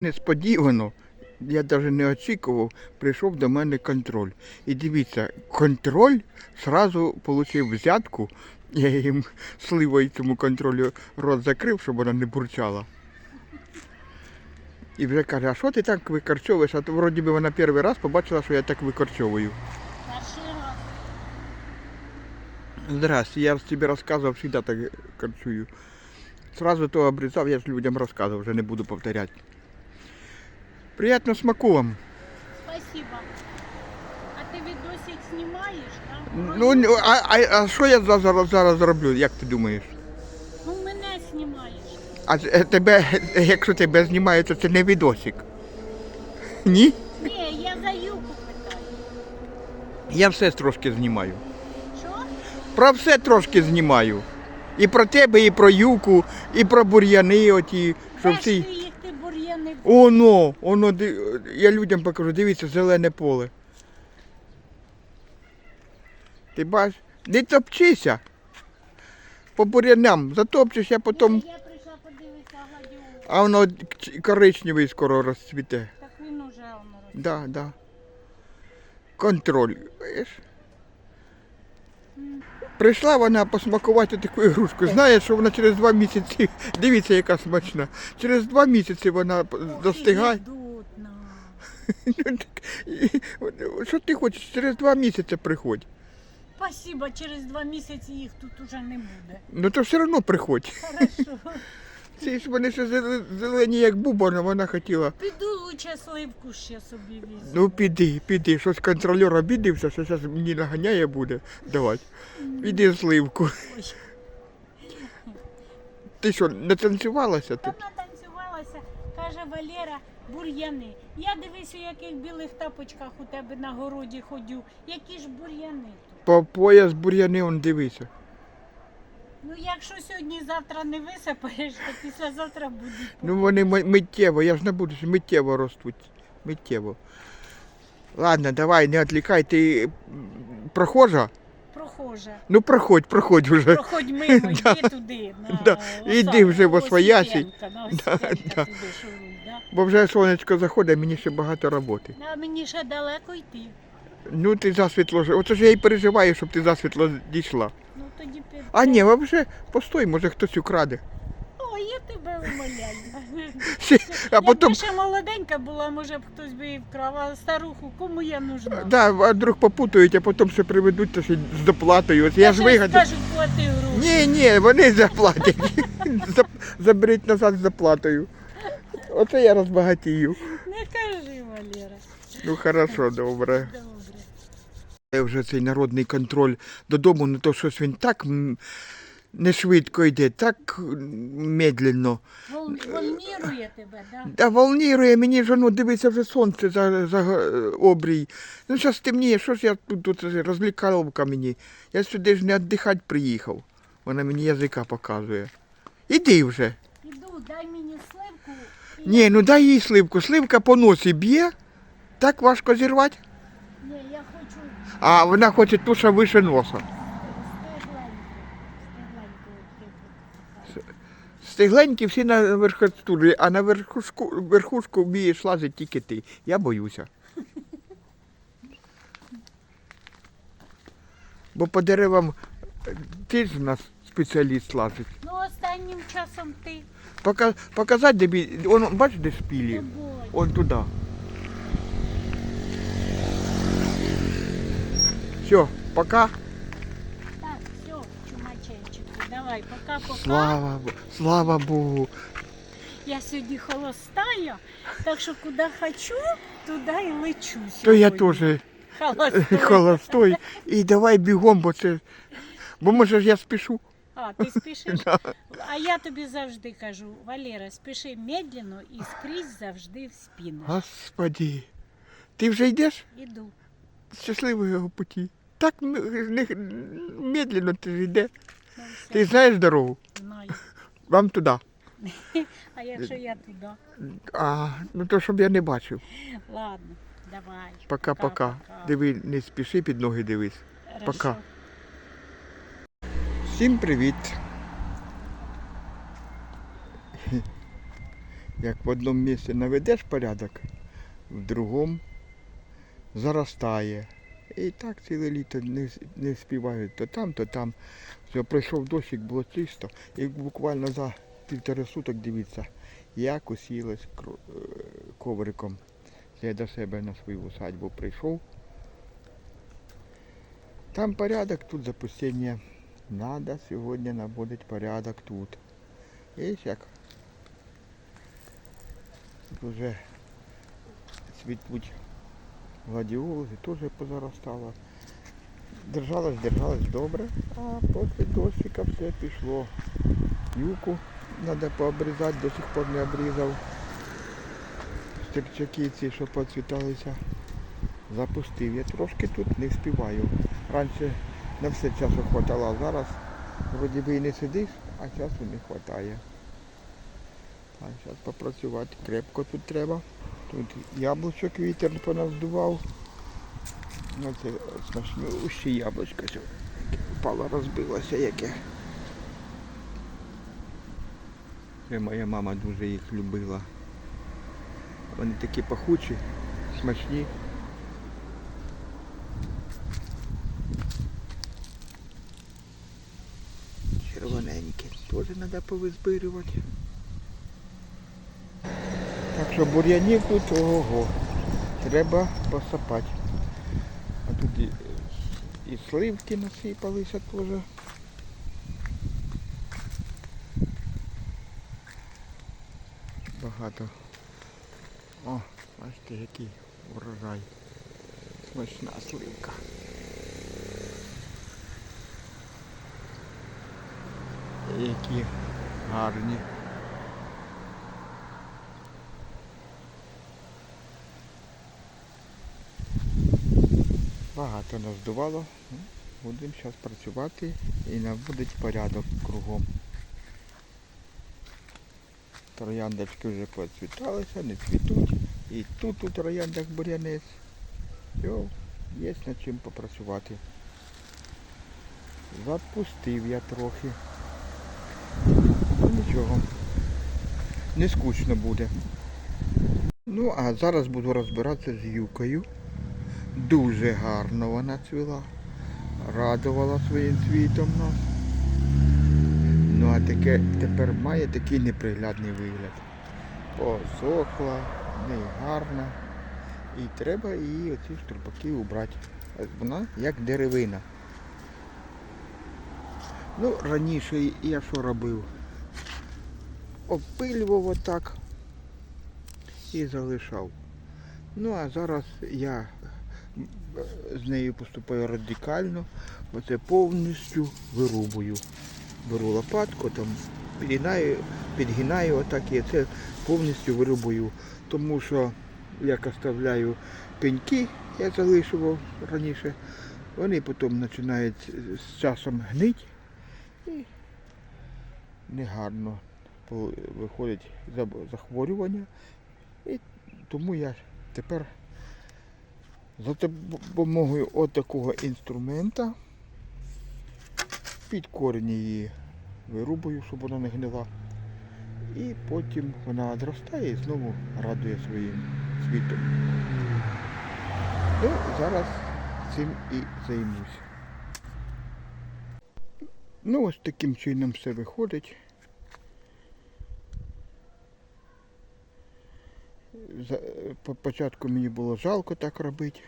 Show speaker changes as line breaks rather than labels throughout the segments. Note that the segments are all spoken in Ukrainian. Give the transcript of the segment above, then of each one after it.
Несподівано, я навіть не очікував, прийшов до мене контроль. І дивіться, контроль зразу отримав взятку. Я їм сливою цьому контролю рот закрив, щоб вона не бурчала. І вже каже, а що ти так викорчовуєш? А то вроді би вона перший раз побачила, що я так викорчовую. Здрасте, я тобі розказував, завжди так корчую. Сразу то обрізав, я ж людям розказував, вже не буду повторяти. Приятно смаку вам.
Спасибо. А ти відосик знімаєш, так?
Ну, а, а, а що я зараз, зараз зроблю, як ти думаєш?
Ну, мене знімаєш.
А е, тебе, якщо тебе знімають, то це не відосик. Ні?
Ні, я за юку питаю.
Я все трошки знімаю.
Що?
Про все трошки знімаю. І про тебе, і про юку, і про бур'яни оті, що
Де ж
всі.
ти їх?
Оно, оно, ди- я людям покажу, дивіться, зелене поле. Ти бачиш? Не топчися. По бур'янам, затопчеш, я потім,
Я прийшла подивитися
а воно коричневий скоро розцвіте.
Так він уже роз...
Да, да. Контроль. Бачиш? Прийшла вона посмакувати таку ігрушку. Знає, що вона через два місяці, дивіться, яка смачна. Через два місяці вона достигає. Ну, Що ти хочеш? Через два місяці приходь.
Спасибо, через два місяці їх тут уже не буде.
Ну то все одно приходь.
Хорошо.
Ці ж вони ще зелені, як бубон, вона хотіла.
Піду лучше сливку ще собі візьму.
Ну піди, піди, щось контролер обідився, що зараз мені наганяє буде давати. Іди сливку.
Ой.
Ти що, не танцювалася
Там
тут?
натанцювалася, каже Валера, бур'яни. Я дивись, у яких білих тапочках у тебе на городі ходю. Які ж бур'яни тут?
По пояс бур'яни, он дивися.
Ну, якщо сьогодні завтра не висипаєш, то післязавтра будуть.
Ну вони ми- миттєво, я ж не буду, миттєво ростуть. Миттєво. Ладно, давай, не відлікай, ти м, прохожа?
Прохожа.
Ну проходь, проходь вже.
Проходь мимо, йди туди. На
Да. Іди вже в Освоясі.
На Освітянка
да.
туди шуруй, да?
Бо вже сонечко заходить, мені ще багато роботи.
А мені ще далеко йти.
Ну ти засвітло ж. Оце ж я і переживаю, щоб ти засвітло дійшла.
Ну.
А ні, взагалі, постой, може хтось украде.
О, я тебе умоляю.
Ще- А потім,
Якби ще молоденька була, може б хтось би і вкрав, а старуху кому я нужна?
да, а вдруг попутають, а потім ще приведуть та ще з доплатою. От я ж вигадав.
Скажуть, плати гроші.
Ні, ні, вони заплатять. Зап- Заберіть назад з заплатою. Оце я розбагатію.
Не кажи, Валера.
Ну хорошо, добре.
Добре.
Вже цей народний контроль додому, ну то щось він так не швидко йде, так медленно.
Вол- Волнірує тебе, да?
Да волнірує мені ж, ну дивиться вже сонце за, за обрій. Ну зараз темніє, що ж я тут, тут розлікаловка мені. Я сюди ж не віддихати приїхав. Вона мені язика показує. Іди вже.
Іду, дай мені сливку. і-
Ні, ну дай їй сливку. Сливка по носі б'є, так важко зірвати.
Ні, я хочу
А вона хоче ту, що вище носа. Стегленькі всі на верхотурі, а на верхушку, верхушку вмієш лазити тільки ти. Я боюся. Бо по деревам е, ти ж у нас спеціаліст лазить.
Ну, останнім часом ти
Пока, показати он, бачиш, де
тобою.
Он туди. Все, пока.
Так, все, чумачейчику, давай, пока-пока.
Слава, Богу, слава Богу.
Я сьогодні холостаю, так що куди хочу, туди і лечу
То я
сьогодні.
теж
Холостой.
холостой. І давай бігом, бо це. Бо може ж я спішу.
А, ти спішиш?
Да.
А я тобі завжди кажу, Валера, спіши медленно і скрізь завжди в спину.
Господи. Ти вже йдеш?
Іду.
Щасливого путі. Так медленно ти йде.
Ну,
Ти знаєш дорогу?
знаю.
Вам туди.
А якщо я туди?
А, ну то щоб я не бачив.
Ладно, давай.
Пока-пока. Диви, не спіши під ноги дивись.
Хорошо.
пока. Всім привіт. як в одному місці наведеш порядок, в другому заростає. І так ціле літо не, не співають то там, то там. Все, пройшов дощик, було чисто. І буквально за півтори суток, дивіться, як усілось кро- е, ковриком. Я до себе на свою усадьбу прийшов. Там порядок, тут запустення. Надо сьогодні наводити порядок тут. І як тут вже цвітуть гладіолузи, теж позаростало. Держалось, держалось добре, а після дощика все пішло. Юку треба пообрізати, до сих пор не обрізав. Стерчаки ці, що поцвіталися, запустив. Я трошки тут не встигаю. Раніше на все часу хватало, а зараз вроді би і не сидиш, а часу не вистачає. А зараз попрацювати крепко тут треба. Тут яблучок вітер поназдував. Ну це смачнюще яблучко сьогодні. Впало, розбилося яке. Це моя мама дуже їх любила. Вони такі пахучі, смачні. Червоненькі. Теж треба повизбирювати. Що бур'янів тут ого. Треба посапати. А тут і, і сливки насипалися теж. Багато. О, бачите, який урожай. Смачна сливка. Які гарні. Багато нас здувало. Ну, Будемо зараз працювати і наводити порядок кругом. Трояндочки вже поцвіталися, не цвітуть. І тут у трояндах бур'янець. Все, є над чим попрацювати. Запустив я трохи. Ну нічого. Не скучно буде. Ну, а зараз буду розбиратися з юкою. Дуже гарно вона цвіла. Радувала своїм цвітом нас. Ну а таке тепер має такий неприглядний вигляд. Посохла, негарна. І треба її оці штурпаки убрати. Вона як деревина. Ну, раніше я що робив? Опилював отак і залишав. Ну а зараз я з нею поступаю радикально. Оце повністю вирубую. Беру лопатку, там підгинаю, підгинаю отак і це повністю вирубую. Тому що як оставляю пеньки, я залишував раніше, вони потім починають з часом гнити і негарно виходить захворювання. І тому я тепер за допомогою отакого інструмента під корінь її вирубую, щоб вона не гнила. І потім вона одростає і знову радує своїм світом. Ну, зараз цим і займусь. Ну, ось таким чином все виходить. Спочатку мені було жалко так робити,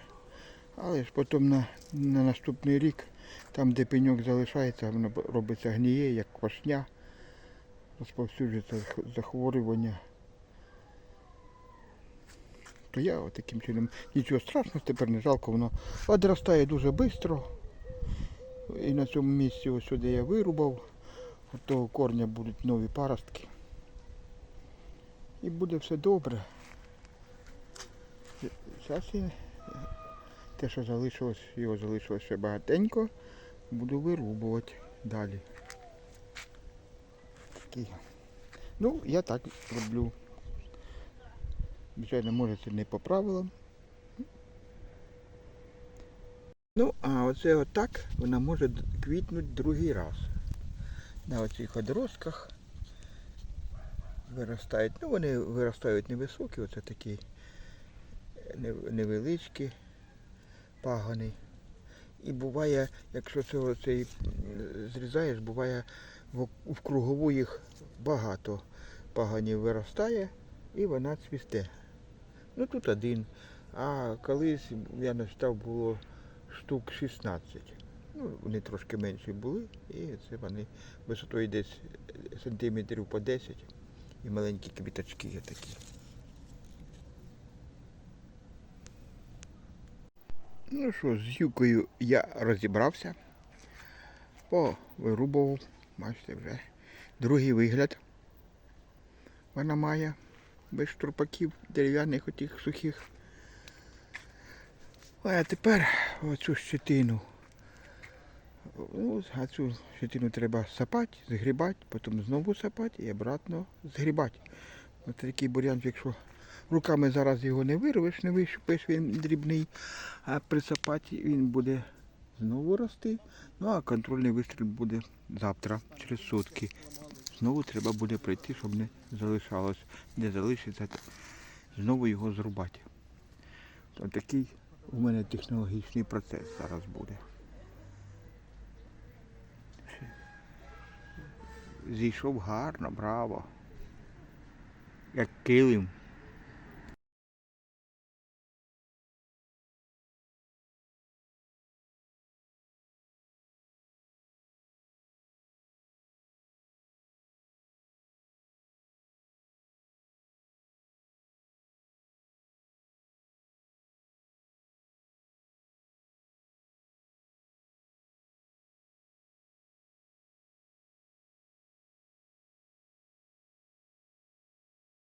але ж потім на, на наступний рік, там де пеньок залишається, воно робиться гніє, як квашня, розповсюджується захворювання. То я таким чином нічого страшного, тепер не жалко, воно одростає дуже швидко. І на цьому місці, ось сюди я вирубав, от того корня будуть нові паростки. І буде все добре. Зараз те, що залишилось, його залишилось ще багатенько, буду вирубувати далі. Такий. Ну, я так роблю. Звичайно, може це не по правилам. Ну, а оце отак вона може квітнути другий раз. На оцих одростках виростають. Ну, вони виростають невисокі, оце такі невеличкі пагони. І буває, якщо це оцей м, зрізаєш, буває в, кругову їх багато пагонів виростає і вона цвісте. Ну тут один. А колись я насчитав було штук 16. Ну, вони трошки менші були, і це вони висотою десь сантиметрів по 10 і маленькі квіточки є такі. Ну що, з юкою я розібрався. О, вирубував. Бачите, вже другий вигляд. Вона має без штурпаків дерев'яних отих сухих. А тепер оцю щетину. Ну, а цю щетину треба сапати, згрібати, потім знову сапати і обратно згрібати. Ось такий бур'ян, якщо руками зараз його не вирвеш, не вищупиш, він дрібний, а при сапаті він буде знову рости. Ну а контрольний вистріл буде завтра, через сутки. Знову треба буде прийти, щоб не залишалось, де залишиться, знову його зрубати. Ось такий у мене технологічний процес зараз буде. Зійшов гарно, браво. Як килим.